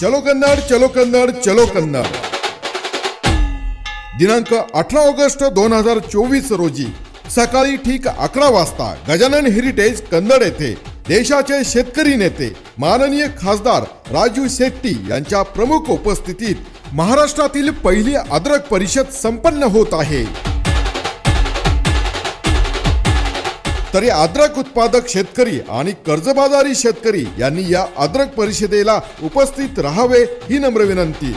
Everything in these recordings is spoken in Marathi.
चलो कन्नड चलो कन्नड चलो कन्नड. दिनांक अठरा ऑगस्ट दोन हजार चोवीस रोजी सकाळी ठीक अकरा वाजता गजानन हेरिटेज कन्नड येथे देशाचे शेतकरी नेते माननीय खासदार राजू शेट्टी यांच्या प्रमुख उपस्थितीत महाराष्ट्रातील पहिली अद्रक परिषद संपन्न होत आहे. तरी अद्रक उत्पादक शेतकरी आणि कर्जबाजारी शेतकरी यांनी या अद्रक परिषदेला उपस्थित राहावे ही नम्र विनंती.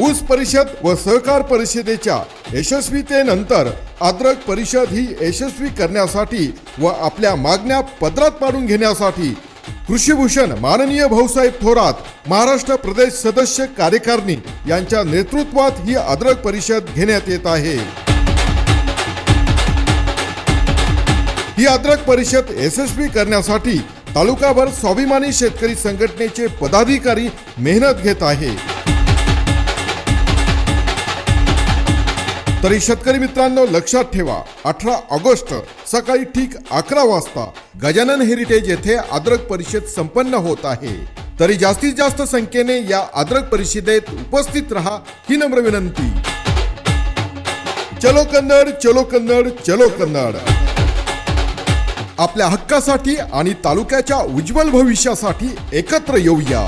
ऊस परिषद व सहकार परिषदेच्या यशस्वीतेनंतर अद्रक परिषद ही यशस्वी करण्यासाठी व आपल्या मागण्या पदरात पाडून घेण्यासाठी कृषीभूषण माननीय भाऊसाहेब थोरात महाराष्ट्र प्रदेश सदस्य कार्यकारिणी यांच्या नेतृत्वात ही अद्रक परिषद घेण्यात येत आहे. ही अद्रक परिषद यशस्वी करण्यासाठी तालुकाभर स्वाभिमानी शेतकरी संघटनेचे पदाधिकारी मेहनत घेत आहे. तरी शेतकरी मित्रांनो लक्षात ठेवा अठरा ऑगस्ट सकाळी ठीक अकरा वाजता गजानन हेरिटेज येथे अद्रक परिषद संपन्न होत आहे. तरी जास्तीत जास्त संख्येने या अद्रक परिषदेत उपस्थित रहा ही नम्र विनंती. चलो कन्नड चलो कन्नड चलो कन्नड. आपल्या हक्कासाठी आणि तालुक्याच्या उज्ज्वल भविष्यासाठी एकत्र येऊया.